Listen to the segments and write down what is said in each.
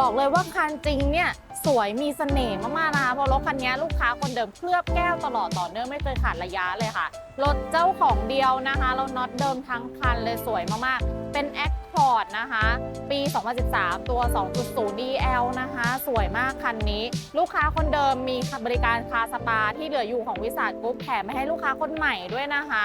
บอกเลยว่าคันจริงเนี่ยสวยมีเสน่ห์มากๆนะคะเพราะรถคันนี้ลูกค้าคนเดิมเคลือบแก้วตลอดต่อเนื่องไม่เคยขาดระยะเลยค่ะ รถเจ้าของเดียวนะคะแล้วน็อตเดิมทั้งคันเลยสวยมากๆ เป็น Accord นะคะ ปี 2013 ตัว 2.0 DL นะคะ สวยมากคันนี้ ลูกค้าคนเดิมมีบริการคาสปาที่เหลืออยู่ของวิสาทกรุ๊ปแถมไม่ให้ลูกค้าคนใหม่ด้วยนะคะ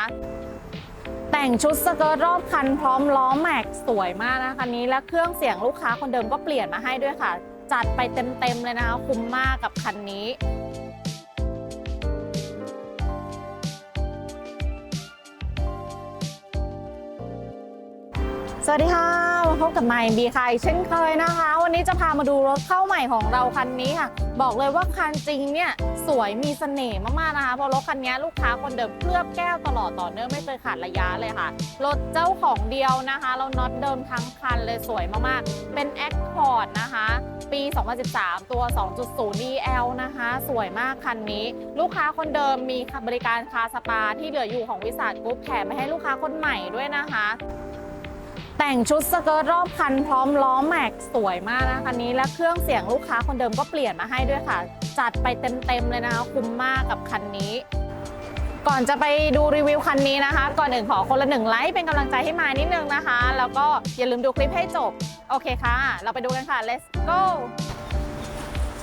แต่งชุดสเกิร์ตรอบคันพร้อมล้อแม็กสวยมากนะคันนี้และเครื่องเสียงลูกค้าคนเดิมก็เปลี่ยนมาให้ด้วยค่ะ จัดไปเต็มๆเลยนะคะคุ้มมากกับคันนี้สวัสดีค่ะมาพบกับไมค์บีค่ะเช่นเคยนะคะ วันนี้จะพามาดูรถเข้าใหม่ของเราคันนี้ค่ะ บอกเลยว่าคันจริงเนี่ยสวยมีเสน่ห์มากๆนะคะเพราะรถคันนี้ลูกค้าคนเดิมเคลือบแก้วตลอดต่อเนื่องไม่เคยขาดระยะเลยค่ะ รถเจ้าของเดียวนะคะแล้วน็อตเดิมทั้งคันเลยสวยมากๆ เป็น Accord นะคะ ปี 2013 ตัว 2.0 DL นะคะ สวยมากคันนี้ ลูกค้าคนเดิมมีบริการคาสปาที่เหลืออยู่ของวิสาทกรุ๊ปแถมไม่ให้ลูกค้าคนใหม่ด้วยนะคะ แต่งชุดสเกิร์ตรอบคันพร้อมล้อแม็กสวยมากนะคันนี้และเครื่องเสียงลูกค้าคนเดิมก็เปลี่ยนมาให้ด้วยค่ะ จัดไปเต็มๆเลยนะคะคุ้มมากกับคันนี้ ก่อนจะไปดูรีวิวคันนี้นะคะ ก่อนอื่นขอคนละหนึ่งไลค์เป็นกำลังใจให้มานิดนึงนะคะ แล้วก็อย่าลืมดูคลิปให้จบ โอเคค่ะ เราไปดูกันค่ะ let's go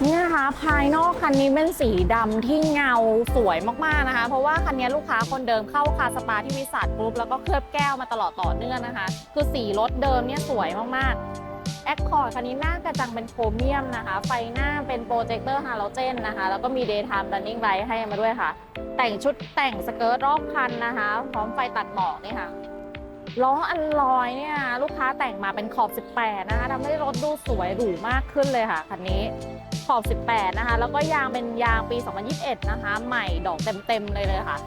นี่นะคะภายนอกคันนี้เป็นสีดำที่เงาสวยมากๆนะคะ เพราะว่าคันนี้ลูกค้าคนเดิมเข้าคาสปาที่วิสัทกรุ๊ปแล้วก็เคลือบแก้วมาตลอดต่อเนื่องนะคะ คือสีรถเดิมเนี่ยสวยมากๆแอคคอร์ดคันนี้หน้ากระจังเป็นโครเมียมนะคะ ไฟหน้าเป็นโปรเจคเตอร์ฮาโลเจนนะคะ แล้วก็มี daytime running light ให้มาด้วยค่ะ แต่งชุดแต่งสเกิร์ตรอบคันนะคะ พร้อมไฟตัดหมอกนี่ค่ะ ล้ออันลอยเนี่ยลูกค้าแต่งมาเป็นขอบ 18 นะคะทำให้รถดูสวยหรูมากขึ้นเลยค่ะคันนี้ขอบ 18 นะคะ แล้วก็ยางเป็นยางปี 2021 นะคะ ใหม่ดอกเต็มๆเลยเลยค่ะ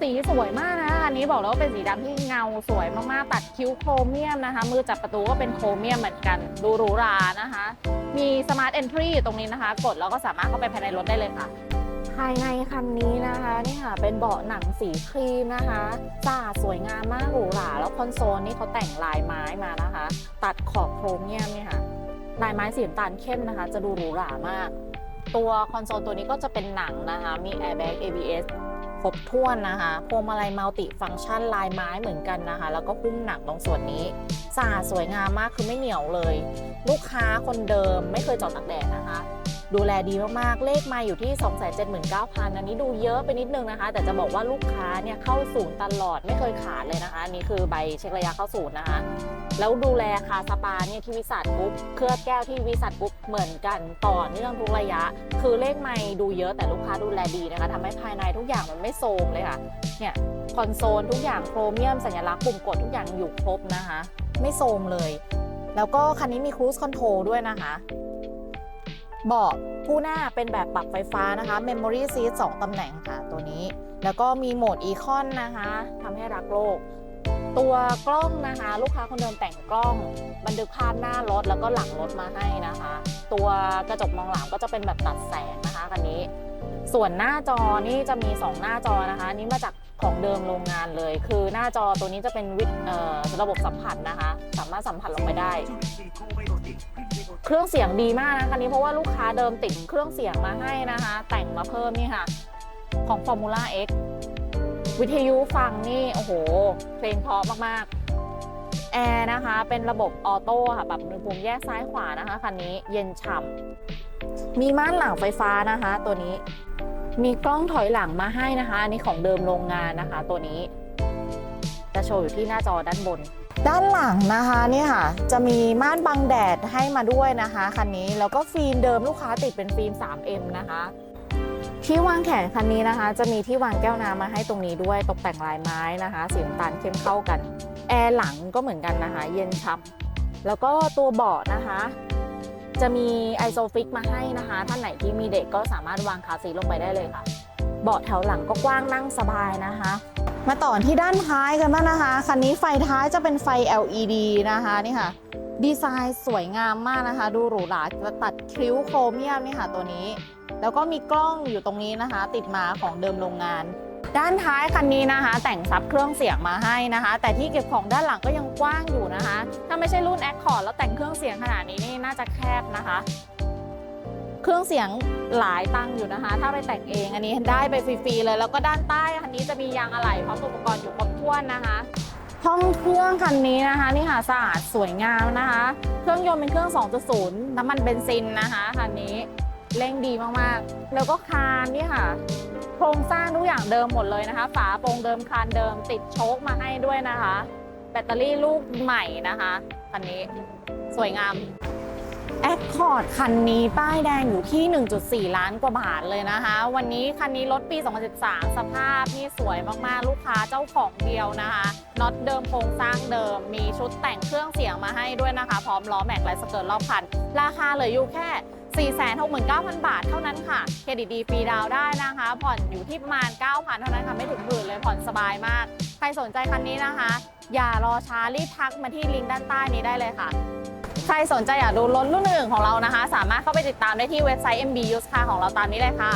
สีสวยมากนะอันนี้บอกแล้วว่าเป็นสีดำที่เงาสวยมากๆ ตัดคิ้วโครเมียมนะคะ มือจับประตูก็เป็นโครเมียมเหมือนกันดูหรูหรานะคะ มีสมาร์ทเอนทรีอยู่ตรงนี้นะคะ กดแล้วก็สามารถเข้าไปภายในรถได้เลยค่ะ ภายในคันนี้นะคะนี่ค่ะเป็นเบาะหนังสีครีมนะคะสะอาดสวยงามมากหรูหราแล้วคอนโซลนี่เขาแต่งลายไม้มานะคะ ตัดขอบโครเมียมนี่ค่ะลายไม้สีน้ำตาลเข้มนะคะ จะดูหรูหรามาก ตัวคอนโซลตัวนี้ก็จะเป็นหนังนะคะ มี airbag ABS ครบถ้วนนะคะพวงมาลัยมัลติฟังก์ชันลายไม้เหมือนกันนะคะ แล้วก็หุ้มหนังตรงส่วนนี้สะอาดสวยงามมากคือไม่เหนียวเลย ลูกค้าคนเดิมไม่เคยจอดตากแดดนะคะ ดูแลดีมากๆ เลขมาอยู่ที่ 279,000 อันนี้ดูเยอะไปนิดนึงนะคะ แต่จะบอกว่าลูกค้าเนี่ยเข้าศูนย์ตลอดไม่เคยขาดเลยนะคะ อันนี้คือใบเช็คระยะเข้าศูนย์นะคะ แล้วดูแลคาสปาเนี่ยที่วิสัทกรุ๊ปเคลือบแก้วที่วิสัทกรุ๊ปเหมือนกันต่อเนื่องทุกระยะ คือเลขไม่ดูเยอะแต่ลูกค้าดูแลดีนะคะทำให้ภายในทุกอย่างมันไม่โทรมเลยค่ะเนี่ยคอนโซลทุกอย่างโครเมียมสัญลักษณ์ปุ่มกดทุกอย่างอยู่ครบนะคะ ไม่โทรมเลย แล้วก็คันนี้มีครู e คอนโทรลด้วยนะคะ เบาะผู้หน้าเป็นแบบปรับไฟฟ้านะคะ Memory Seat 2ตำแหน่งค่ะตัวนี้ แล้วก็มีโหมด Econ นะคะทำให้รักโลก ตัวกล้องนะคะ ลูกค้าคนเดิมแต่งกล้อง บันทึกภาพหน้ารถแล้วก็หลังรถมาให้นะคะ ตัวกระจกมองหลังก็จะเป็นแบบตัดแสงนะคะคันนี้ ส่วนหน้าจอนี่จะมี 2 หน้าจอนะคะ นี้มาจาก ของเดิมโรงงานเลย คือหน้าจอตัวนี้จะเป็นวิระบบสัมผัสนะคะ สามารถสัมผัสลงไปได้ เครื่องเสียงดีมากนะคันนี้เพราะว่าลูกค้าเดิมติดเครื่องเสียงมาให้นะคะ แต่งมาเพิ่มนี่ค่ะ ของ Formula X วิทยุฟังนี่ โอ้โห เพลงเพราะมาก ๆ แอร์นะคะ เป็นระบบออโต้ค่ะปรับอุณหภูมิแยกซ้ายขวานะคะคันนี้เย็นฉ่ำมีม่านหลังไฟฟ้านะคะ ตัวนี้ มีกล้องถอยหลังมาให้นะคะ อันนี้ของเดิมโรงงานนะคะ ตัวนี้ จะโชว์อยู่ที่หน้าจอด้านบน ด้านหลังนะคะนี่ค่ะ จะมีม่านบังแดดให้มาด้วยนะคะคันนี้แล้วก็ฟิล์มเดิมลูกค้าติดเป็นฟิล์ม 3M นะคะ ที่วางแขนคันนี้นะคะ จะมีที่วางแก้วน้ำมาให้ตรงนี้ด้วยตกแต่งลายไม้นะคะสีน้ำตาลเข้มเข้ากันแอร์หลังก็เหมือนกันนะคะ เย็นชับแล้วก็ตัวเบาะนะคะ จะมีไอโซฟิกมาให้นะคะ ท่านไหนที่มีเด็กก็สามารถวางคาซีลงไปได้เลยค่ะ เบาะแถวหลังก็กว้างนั่งสบายนะคะ มาต่อที่ด้านท้ายกันบ้างนะคะ คันนี้ไฟท้ายจะเป็นไฟ LED นะคะนี่ค่ะ ดีไซน์สวยงามมากนะคะ ดูหรูหราจะตัดคิ้วโครเมียมนี่ค่ะตัวนี้ แล้วก็มีกล้องอยู่ตรงนี้นะคะ ติดมาของเดิมโรงงาน ด้านท้ายคันนี้นะคะ แต่งซับเครื่องเสียงมาให้นะคะ แต่ที่เก็บของด้านหลังก็ยังกว้างอยู่นะคะ ถ้าไม่ใช่รุ่น Accord แล้วแต่งเครื่องเสียงขนาดนี้นี่น่าจะแคบนะคะ เครื่องเสียงหลายตังอยู่นะคะ ถ้าไปแต่งเองอันนี้ได้ไปฟรีๆเลย แล้วก็ด้านใต้คันนี้จะมียางอะไหล่พร้อมอุปกรณ์อยู่ครบถ้วนนะคะห้องเครื่องคันนี้นะคะนี่ค่ะสะอาดสวยงามนะคะ เครื่องยนต์เป็นเครื่อง 2.0 น้ำมันเบนซินนะคะคันนี้ เร่งดีมากๆ แล้วก็คานนี่ค่ะ โครงสร้างทุกอย่างเดิมหมดเลยนะคะ ฝาโปร่งเดิมคานเดิมติดโชคมาให้ด้วยนะคะ แบตเตอรี่ลูกใหม่นะคะคันนี้สวยงามแอคคอร์ดคันนี้ป้ายแดงอยู่ที่ 1.4 ล้านกว่าบาทเลยนะคะ วันนี้คันนี้รถปี 2013 สภาพนี่สวยมากๆ ลูกค้าเจ้าของเดียวนะคะน็อตเดิมโครงสร้างเดิม มีชุดแต่งเครื่องเสียงมาให้ด้วยนะคะ พร้อมล้อแม็กและสเกิร์ตรอบคัน ราคาเหลืออยู่แค่ 469,000 บาทเท่านั้นค่ะ เครดิตดีฟรีดาวได้นะคะ ผ่อนอยู่ที่ประมาณ 9,000 เท่านั้นค่ะ ไม่ถึงหมื่นเลยผ่อนสบายมาก ใครสนใจคันนี้นะคะ อย่ารอช้ารีบทักมาที่ลิงก์ด้านใต้นี้ได้เลยค่ะใครสนใจอยากดูรถรุ่นหนึ่งของเรานะคะ สามารถเข้าไปติดตามได้ที่เว็บไซต์ MB Used Car ของเราตามนี้เลยค่ะ